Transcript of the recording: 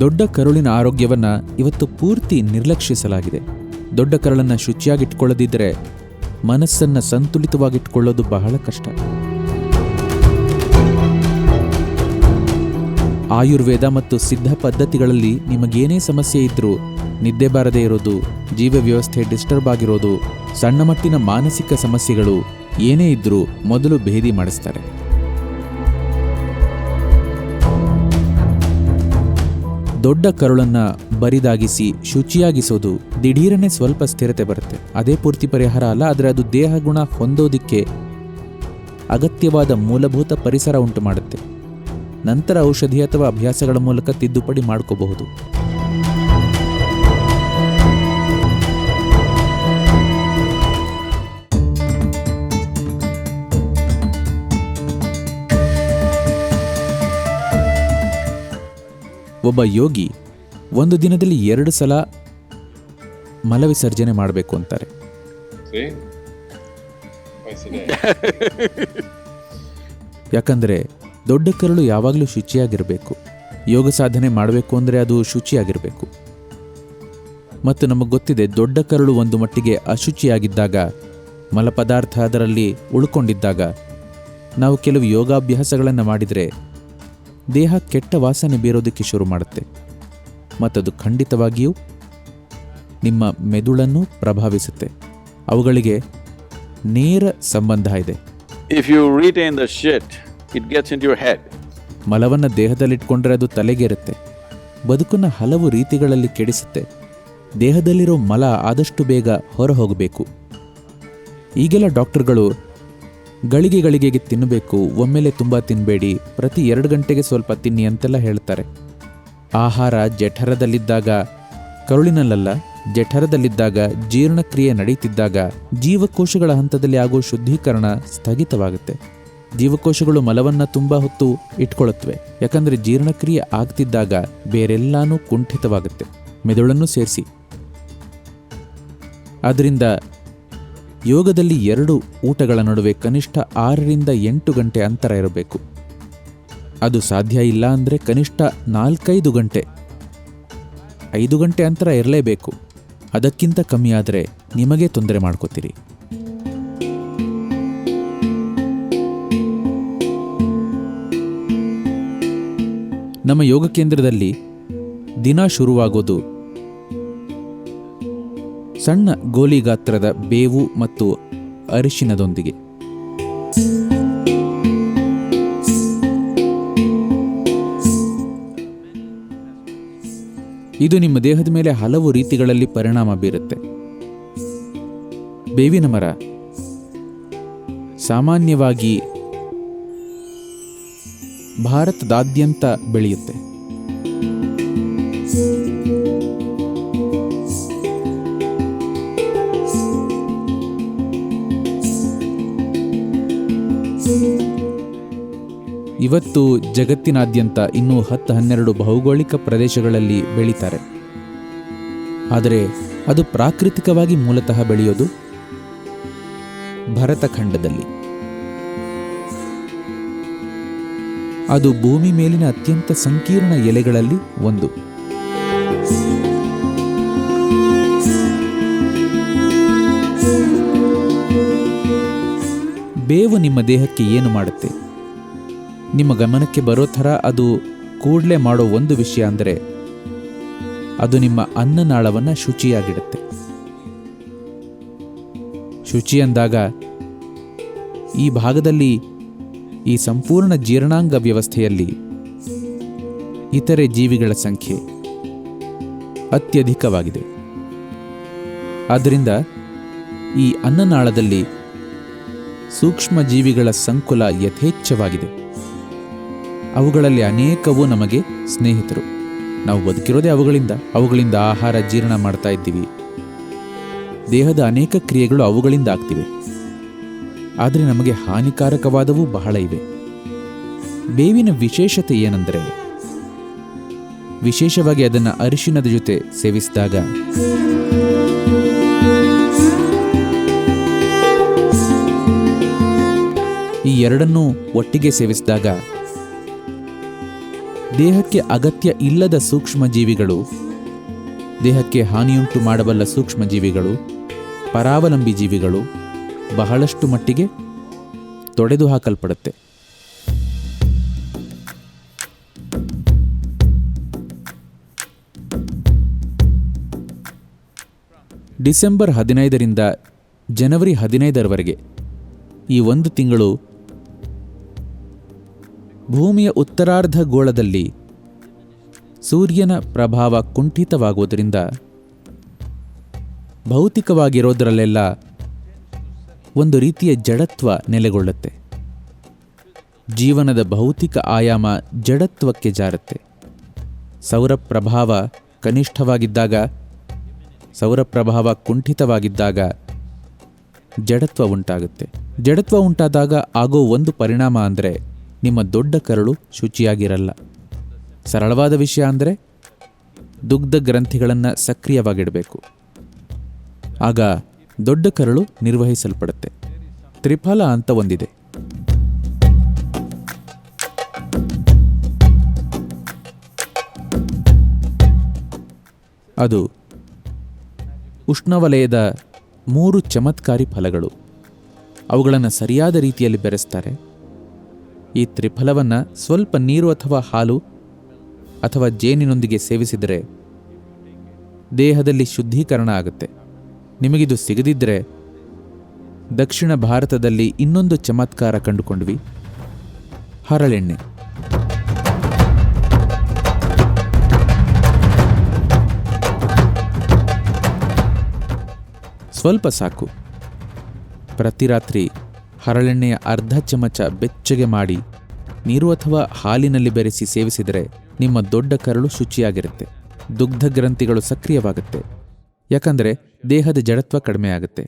ದೊಡ್ಡ ಕರುಳಿನ ಆರೋಗ್ಯವನ್ನು ಇವತ್ತು ಪೂರ್ತಿ ನಿರ್ಲಕ್ಷಿಸಲಾಗಿದೆ. ದೊಡ್ಡ ಕರುಳನ್ನು ಶುಚಿಯಾಗಿಟ್ಕೊಳ್ಳದಿದ್ದರೆ ಮನಸ್ಸನ್ನು ಸಂತುಲಿತವಾಗಿಟ್ಕೊಳ್ಳೋದು ಬಹಳ ಕಷ್ಟ. ಆಯುರ್ವೇದ ಮತ್ತು ಸಿದ್ಧ ಪದ್ಧತಿಗಳಲ್ಲಿ ನಿಮಗೇನೇ ಸಮಸ್ಯೆ ಇದ್ದರೂ ನಿದ್ದೆ ಬಾರದೇ ಇರೋದು, ಜೀವ ವ್ಯವಸ್ಥೆ ಡಿಸ್ಟರ್ಬ್ ಆಗಿರೋದು, ಸಣ್ಣ ಮಟ್ಟಿನ ಮಾನಸಿಕ ಸಮಸ್ಯೆಗಳು ಏನೇ ಇದ್ದರೂ ಮೊದಲು ಭೇದಿ ಮಾಡಿಸ್ತಾರೆ. ದೊಡ್ಡ ಕರುಳನ್ನ ಬರಿದಾಗಿಸಿ ಶುಚಿಯಾಗಿಸೋದು ದಿಢೀರನೆ ಸ್ವಲ್ಪ ಸ್ಥಿರತೆ ಬರುತ್ತೆ. ಅದೇ ಪೂರ್ತಿ ಪರಿಹಾರ ಅಲ್ಲ, ಆದರೆ ಅದು ದೇಹ ಗುಣ ಹೊಂದೋದಿಕ್ಕೆ ಅಗತ್ಯವಾದ ಮೂಲಭೂತ ಪರಿಸರ ಉಂಟು ಮಾಡುತ್ತೆ ನಂತರ ಔಷಧಿ ಅಥವಾ ಅಭ್ಯಾಸಗಳ ಮೂಲಕ ತಿದ್ದುಪಡಿ ಮಾಡ್ಕೋಬಹುದು. ಒಬ್ಬ ಯೋಗಿ ಒಂದು ದಿನದಲ್ಲಿ ಎರಡು ಸಲ ಮಲವಿಸರ್ಜನೆ ಮಾಡಬೇಕು ಅಂತಾರೆ. ಯಾಕಂದ್ರೆ ದೊಡ್ಡ ಕರಳು ಯಾವಾಗಲೂ ಶುಚಿಯಾಗಿರಬೇಕು. ಯೋಗ ಸಾಧನೆ ಮಾಡಬೇಕು ಅಂದರೆ ಅದು ಶುಚಿಯಾಗಿರಬೇಕು. ಮತ್ತು ನಮಗೆ ಗೊತ್ತಿದೆ ದೊಡ್ಡ ಕರಳು ಒಂದು ಮಟ್ಟಿಗೆ ಅಶುಚಿಯಾಗಿದ್ದಾಗ ಮಲಪದಾರ್ಥ ಅದರಲ್ಲಿ ಉಳ್ಕೊಂಡಿದ್ದಾಗ ನಾವು ಕೆಲವು ಯೋಗಾಭ್ಯಾಸಗಳನ್ನು ಮಾಡಿದರೆ ದೇಹ ಕೆಟ್ಟ ವಾಸನೆ ಬೀರೋದಕ್ಕೆ ಶುರು ಮಾಡುತ್ತೆ. ಮತ್ತದು ಖಂಡಿತವಾಗಿಯೂ ನಿಮ್ಮ ಮೆದುಳನ್ನು ಪ್ರಭಾವಿಸುತ್ತೆ. ಅವುಗಳಿಗೆ ನೇರ ಸಂಬಂಧ ಇದೆ. If you retain the shit it gets in your head ಮಲವನ್ನು ದೇಹದಲ್ಲಿಟ್ಕೊಂಡ್ರೆ ಅದು ತಲೆಗೇರುತ್ತೆ. ಬದುಕನ್ನು ಹಲವು ರೀತಿಗಳಲ್ಲಿ ಕೆಡಿಸುತ್ತೆ. ದೇಹದಲ್ಲಿರೋ ಮಲ ಆದಷ್ಟು ಬೇಗ ಹೊರ ಹೋಗಬೇಕು ಈಗೆಲ್ಲ ಡಾಕ್ಟರ್ಗಳು ಗಳಿಗೆ ಗಳಿಗೆಗೆ ತಿನ್ನಬೇಕು ಒಮ್ಮೆಲೆ ತುಂಬ ತಿನ್ನಬೇಡಿ ಪ್ರತಿ ಎರಡು ಗಂಟೆಗೆ ಸ್ವಲ್ಪ ತಿನ್ನಿ ಅಂತೆಲ್ಲ ಹೇಳ್ತಾರೆ. ಆಹಾರ ಜಠರದಲ್ಲಿದ್ದಾಗ ಕರುಳಿನಲ್ಲ ಜಠರದಲ್ಲಿದ್ದಾಗ, ಜೀರ್ಣಕ್ರಿಯೆ ನಡೀತಿದ್ದಾಗ ಜೀವಕೋಶಗಳ ಹಂತದಲ್ಲಿ ಆಗೋ ಶುದ್ಧೀಕರಣ ಸ್ಥಗಿತವಾಗುತ್ತೆ. ಜೀವಕೋಶಗಳು ಮಲವನ್ನ ತುಂಬ ಹೊತ್ತು ಇಟ್ಕೊಳ್ಳುತ್ತವೆ ಯಾಕಂದರೆ ಜೀರ್ಣಕ್ರಿಯೆ ಆಗ್ತಿದ್ದಾಗ ಬೇರೆಲ್ಲಾನು ಕುಂಠಿತವಾಗುತ್ತೆ. ಮೆದುಳನ್ನು ಸೇರಿಸಿ. ಆದ್ದರಿಂದ ಯೋಗದಲ್ಲಿ ಎರಡು ಊಟಗಳ ನಡುವೆ ಕನಿಷ್ಠ ಆರರಿಂದ ಎಂಟು ಗಂಟೆ ಅಂತರ ಇರಬೇಕು. ಅದು ಸಾಧ್ಯ ಇಲ್ಲ ಅಂದರೆ ಕನಿಷ್ಠ ನಾಲ್ಕೈದು ಗಂಟೆ. ಐದು ಗಂಟೆ ಅಂತರ ಇರಲೇಬೇಕು. ಅದಕ್ಕಿಂತ ಕಮ್ಮಿ ಆದರೆ ನಿಮಗೆ ತೊಂದರೆ ಮಾಡ್ಕೋತೀರಿ. ನಮ್ಮ ಯೋಗ ಕೇಂದ್ರದಲ್ಲಿ ದಿನ ಶುರುವಾಗೋದು ಸಣ್ಣ ಗೋಲಿ ಗಾತ್ರದ ಬೇವು ಮತ್ತು ಅರಿಶಿನದೊಂದಿಗೆ. ಇದು ನಿಮ್ಮ ದೇಹದ ಮೇಲೆ ಹಲವು ರೀತಿಗಳಲ್ಲಿ ಪರಿಣಾಮ ಬೀರುತ್ತೆ. ಬೇವಿನ ಮರ. ಸಾಮಾನ್ಯವಾಗಿ ಭಾರತದಾದ್ಯಂತ ಬೆಳೆಯುತ್ತೆ. ಇವತ್ತು ಜಗತ್ತಿನಾದ್ಯಂತ ಇನ್ನೂ ಹತ್ತು ಹನ್ನೆರಡು ಭೌಗೋಳಿಕ ಪ್ರದೇಶಗಳಲ್ಲಿ ಬೆಳೀತಾರೆ. ಆದರೆ ಅದು ಪ್ರಾಕೃತಿಕವಾಗಿ ಮೂಲತಃ ಬೆಳೆಯೋದು? ಭರತಖಂಡದಲ್ಲಿ. ಅದು ಭೂಮಿ ಮೇಲಿನ ಅತ್ಯಂತ ಸಂಕೀರ್ಣ ಎಲೆಗಳಲ್ಲಿ ಒಂದು. ಬೇವು ನಿಮ್ಮ ದೇಹಕ್ಕೆ ಏನು ಮಾಡುತ್ತೆ? ನಿಮ್ಮ ಗಮನಕ್ಕೆ ಬರೋ ಥರ ಅದು ಕೂಡಲೇ ಮಾಡೋ ಒಂದು ವಿಷಯ ಅಂದರೆ, ಅದು ನಿಮ್ಮ ಅನ್ನನಾಳವನ್ನು ಶುಚಿಯಾಗಿಡುತ್ತೆ. ಶುಚಿ ಅಂದಾಗ ಈ ಭಾಗದಲ್ಲಿ ಈ ಸಂಪೂರ್ಣ ಜೀರ್ಣಾಂಗ ವ್ಯವಸ್ಥೆಯಲ್ಲಿ ಇತರೆ ಜೀವಿಗಳ ಸಂಖ್ಯೆ ಅತ್ಯಧಿಕವಾಗಿದೆ. ಆದ್ದರಿಂದ ಈ ಅನ್ನನಾಳದಲ್ಲಿ ಸೂಕ್ಷ್ಮ ಜೀವಿಗಳ ಸಂಕುಲ ಯಥೇಚ್ಛವಾಗಿದೆ. ಅವುಗಳಲ್ಲಿ ಅನೇಕವು ನಮಗೆ ಸ್ನೇಹಿತರು. ನಾವು ಬದುಕಿರೋದೇ ಅವುಗಳಿಂದ. ಅವುಗಳಿಂದ ಆಹಾರ ಜೀರ್ಣ ಮಾಡ್ತಾ ಇದ್ದೀವಿ. ದೇಹದ ಅನೇಕ ಕ್ರಿಯೆಗಳು ಅವುಗಳಿಂದ ಆಗ್ತಿವೆ. ಆದರೆ ನಮಗೆ ಹಾನಿಕಾರಕವಾದವು ಬಹಳ ಇವೆ. ಬೇವಿನ ವಿಶೇಷತೆ ಏನೆಂದರೆ, ವಿಶೇಷವಾಗಿ ಅದನ್ನು ಅರಿಶಿನದ ಜೊತೆ ಸೇವಿಸಿದಾಗ ಈ ಎರಡನ್ನೂ ಒಟ್ಟಿಗೆ ಸೇವಿಸಿದಾಗ ದೇಹಕ್ಕೆ ಅಗತ್ಯ ಇಲ್ಲದ ಸೂಕ್ಷ್ಮ ಜೀವಿಗಳು, ದೇಹಕ್ಕೆ ಹಾನಿಯುಂಟು ಮಾಡಬಲ್ಲ ಸೂಕ್ಷ್ಮ ಜೀವಿಗಳು, ಪರಾವಲಂಬಿ ಜೀವಿಗಳು ಬಹಳಷ್ಟು ಮಟ್ಟಿಗೆ ತೊಡೆದು ಹಾಕಲ್ಪಡುತ್ತೆ ಡಿಸೆಂಬರ್ ಹದಿನೈದರಿಂದ ಜನವರಿ ಹದಿನೈದರವರೆಗೆ ಈ ಒಂದು ತಿಂಗಳು ಭೂಮಿಯ ಉತ್ತರಾರ್ಧ ಗೋಳದಲ್ಲಿ ಸೂರ್ಯನ ಪ್ರಭಾವ ಕುಂಠಿತವಾಗುವುದರಿಂದ ಭೌತಿಕವಾಗಿರೋದರಲ್ಲೆಲ್ಲ ಒಂದು ರೀತಿಯ ಜಡತ್ವ ನೆಲೆಗೊಳ್ಳುತ್ತೆ. ಜೀವನದ ಭೌತಿಕ ಆಯಾಮ ಜಡತ್ವಕ್ಕೆ ಜಾರುತ್ತೆ. ಸೌರ ಪ್ರಭಾವ ಕನಿಷ್ಠವಾಗಿದ್ದಾಗ, ಸೌರ ಪ್ರಭಾವ ಕುಂಠಿತವಾಗಿದ್ದಾಗ ಜಡತ್ವ ಉಂಟಾಗುತ್ತೆ. ಜಡತ್ವ ಉಂಟಾದಾಗ ಆಗೋ ಒಂದು ಪರಿಣಾಮ ಅಂದರೆ ನಿಮ್ಮ ದೊಡ್ಡ ಕರಳು ಶುಚಿಯಾಗಿರಲ್ಲ. ಸರಳವಾದ ವಿಷಯ ಅಂದರೆ ದುಗ್ಧ ಗ್ರಂಥಿಗಳನ್ನು ಸಕ್ರಿಯವಾಗಿಡಬೇಕು. ಆಗ ದೊಡ್ಡ ಕರಳು ನಿರ್ವಹಿಸಲ್ಪಡುತ್ತೆ. ತ್ರಿಫಲ ಅಂತ ಒಂದಿದೆ. ಅದು ಉಷ್ಣವಲಯದ ಮೂರು ಚಮತ್ಕಾರಿ ಫಲಗಳು. ಅವುಗಳನ್ನು ಸರಿಯಾದ ರೀತಿಯಲ್ಲಿ ಬೆರೆಸ್ತಾರೆ. ಈ ತ್ರಿಫಲವನ್ನು ಸ್ವಲ್ಪ ನೀರು ಅಥವಾ ಹಾಲು ಅಥವಾ ಜೇನಿನೊಂದಿಗೆ ಸೇವಿಸಿದರೆ ದೇಹದಲ್ಲಿ ಶುದ್ಧೀಕರಣ ಆಗುತ್ತೆ. ನಿಮಗಿದು ಸಿಗದಿದ್ದರೆ ದಕ್ಷಿಣ ಭಾರತದಲ್ಲಿ ಇನ್ನೊಂದು ಚಮತ್ಕಾರ ಕಂಡುಕೊಂಡ್ವಿ. ಹರಳೆಣ್ಣೆ. ಸ್ವಲ್ಪ ಸಾಕು. ಪ್ರತಿ ರಾತ್ರಿ ಹರಳೆಣ್ಣೆಯ ಅರ್ಧ ಚಮಚ ಬೆಚ್ಚಗೆ ಮಾಡಿ, ನೀರು ಅಥವಾ ಹಾಲಿನಲ್ಲಿ ಬೆರೆಸಿ ಸೇವಿಸಿದರೆ ನಿಮ್ಮ ದೊಡ್ಡ ಕರಳು ಶುಚಿಯಾಗಿರುತ್ತೆ. ದುಗ್ಧ ಗ್ರಂಥಿಗಳು ಸಕ್ರಿಯವಾಗುತ್ತೆ. ಯಾಕಂದರೆ ದೇಹದ ಜಡತ್ವ ಕಡಿಮೆ ಆಗುತ್ತೆ